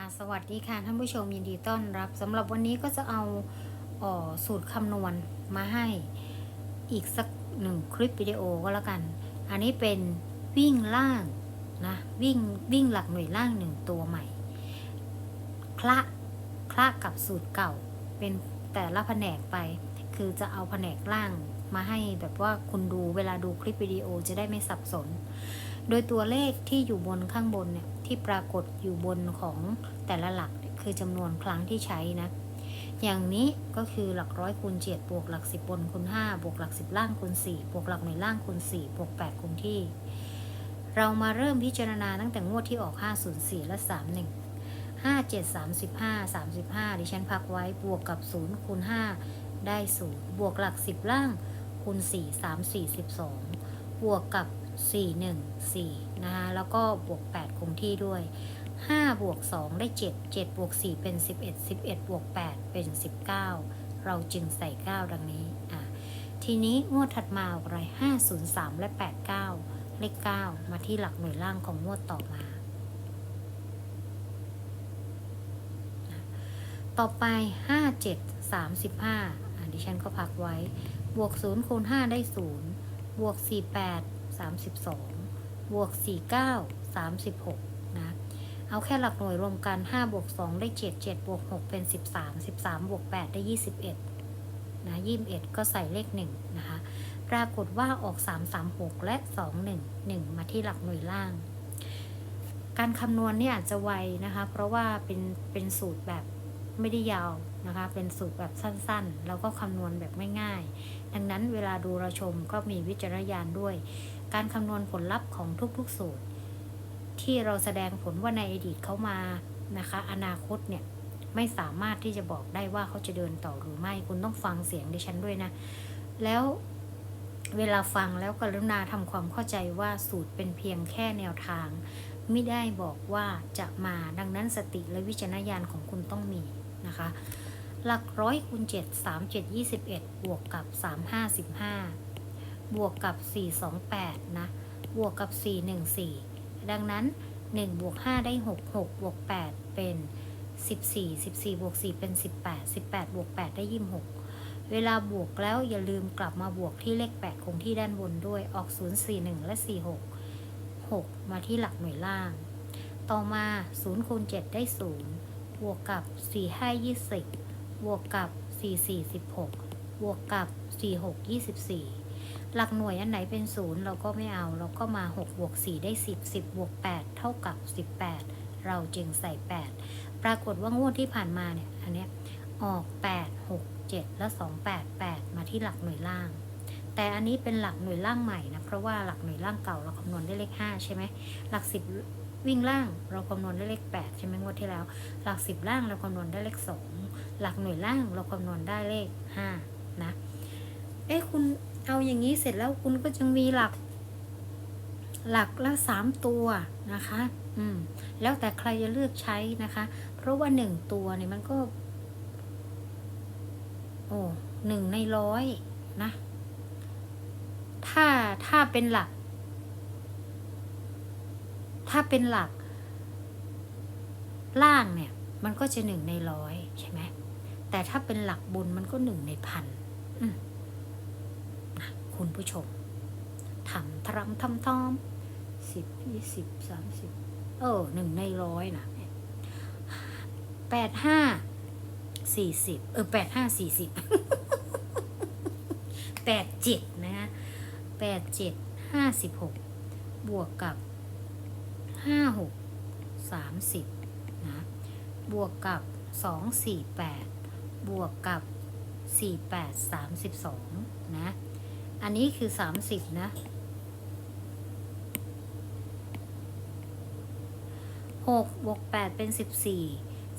อ่าสวัสดีค่ะท่านผู้ชมยินดีต้อนรับสำหรับวันนี้ก็จะเอาออสูตรคำนวณมาให้อีกสักหนึ่งคลิปวิดีโอก็แล้วกัน อันนี้เป็นวิ่งล่างนะวิ่งวิ่งหลักหน่วยล่างหนึ่งตัวใหม่คละคละกับสูตรเก่าเป็นแต่ละแผนกไป คือจะเอาแผนกล่างมาให้แบบว่าคุณดูเวลาดูคลิปวิดีโอจะได้ไม่สับสน โดยตัวเลขที่อยู่บนข้างบนเนี่ยที่ปรากฏอยู่บนของแต่ละหลักคือจำนวนครั้งที่ใช้นะ อย่างนี้ก็คือหลักร้อยคูณเจ็ดบวกหลักสิบบนคูณห้าบวกหลักสิบล่างคูณสี่บวกหลักหน่วยล่างคูณสี่บวกแปดคูณที่ เรามาเริ่มพิจารณาตั้งแต่งวดที่ออก 504 และ 31 57 35 35 ดิฉันพักไว้บวกกับ 0 คูณ 5 ได้ 0 บวกหลัก 10 ล่าง คูณ 4 3 4 12 บวกกับ 4 1 4 นะคะ แล้วก็บวก 8 คงที่ด้วย 5 บวก 2 ได้ 7 7 บวก 4 เป็น 11 11 บวก 8 เป็น 19 เราจึงใส่ 9 ดังนี้ อะ ทีนี้งวดถัดมาอะไร 503 และ 89 เลข 9 มาที่หลักหน่วยล่างของงวดต่อมา ต่อไป 5 7 35อะดิฉันก็พักไว้ บวก 0 คูณ 5 ได้ 0 บวก 48 32 บวก 49 36 นะ เอาแค่หลักหน่วยรวมกัน 5 บวก 2 ได้ 7 7 บวก 6 เป็น 13 13 บวก 8 ได้ 21 นะ21 ก็ใส่เลข 1 นะคะ ปรากฏว่าออก 336 และ 21 1 มาที่หลักหน่วยล่าง การคำนวณเนี่ยอาจจะไวนะคะ เพราะว่าเป็นเป็นสูตรแบบ ไม่ได้ยาวนะคะ เป็นสูตรแบบสั้นๆแล้วก็คำนวณแบบง่ายๆ ดังนั้นเวลาดูเราชมก็มีวิจารณญาณด้วย การคำนวณผลลัพธ์ของทุกๆสูตร ที่เราแสดงผลว่าในอดีตเขามานะคะ อนาคตเนี่ยไม่สามารถที่จะบอกได้ว่าเขาจะเดินต่อหรือไม่คุณต้องฟังเสียงดิฉันด้วยนะ แล้วเวลาฟังแล้วกรุณาทำความเข้าใจว่าสูตรเป็นเพียงแค่แนวทาง ไม่ได้บอกว่าจะมาดังนั้นสติและวิจารณญาณของคุณต้องมี นะคะ หลักร้อยคูณเจ็ดสามเจ็ดยี่สิบเอ็ดบวกกับสามห้าสิบห้าบวกกับสี่สองแปดนะ บวกกับสี่หนึ่งสี่ดังนั้นหนึ่งบวกห้าได้หกหกบวกแปดเป็นสิบสี่สิบสี่บวกสี่เป็นสิบแปดสิบแปดบวกแปดได้ยี่สิบหกเวลาบวกแล้วอย่าลืมกลับมาบวกที่เลขแปดคงที่ด้านบนด้วยออกศูนย์สี่หนึ่งและสี่หกหกมาที่หลักหน่วยล่าง ต่อมา 0คูณ7ได้ 0 บวกกับ 4 5 20 บวกกับ 4 4 16 บวกกับ 4 6 24 หลักหน่วยอันไหนเป็น0เราก็ไม่เอา เราก็มา 6 บวก 4 ได้ 10 10 บวก 8 เท่ากับ 18 เราจึงใส่ 8 ปรากฏว่างวดที่ผ่านมาเนี่ย อันเนี้ยออก 8 6 7 และ 2 8 8 มาที่หลักหน่วยล่าง แต่อันนี้เป็นหลักหน่วยล่างใหม่นะ เพราะว่าหลักหน่วยล่างเก่าเราคำนวณได้เลข 5 ใช่ไหมหลัก 10 วิ่งล่างเราคำนวณได้เลข 8 ใช่ไหมงวดที่แล้ว หลัก 10 ล่างเราคำนวณได้เลข 2 หลักหน่วยล่างเราคำนวณได้เลข 5 นะ เอ๊ะคุณเอาอย่างนี้เสร็จแล้วคุณก็จะมีหลัก หลักละสามตัวนะคะ อืม แล้วแต่ใครจะเลือกใช้นะคะ เพราะว่าหนึ่งตัวเนี่ยมันก็ โอ้หนึ่งในร้อยนะ ถ้าถ้าเป็นหลัก ถ้าเป็นหลัก ล่างเนี่ย มันก็จะหนึ่งในร้อยใช่ไหมแต่ถ้าเป็นหลักบนมันก็หนึ่งในพันนะคุณผู้ชมทำทรำทำทอมสิบยี่สิบสามสิบเออหนึ่งในร้อยนะแปดห้าสี่สิบเออแปดห้าสี่สิบแปดเจ็ดนะฮะแปดเจ็ดห้าสิบหกบวกกับ ห้าหกสามสิบนะ บวกกับสองสี่แปดบวกกับสี่แปดสามสิบสองนะ อันนี้คือสามสิบนะหกบวกแปดเป็นสิบสี่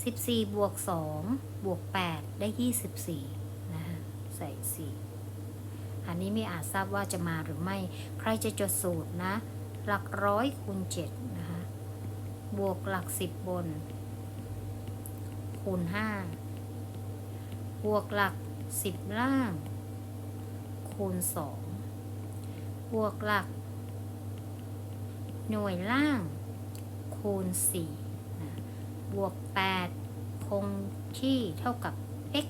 สิบสี่บวกสองบวกแปดได้ยี่สิบสี่นะใส่สี่อันนี้ไม่อาจทราบว่าจะมาหรือไม่ ใครจะจดสูตรนะ หลักร้อยคูณเจ็ด บวกหลักสิบบน คูณห้าบวกหลักสิบล่าง คูณสองบวกหลัก หน่วยล่าง คูณสี่บวก8คงที่เท่ากับ x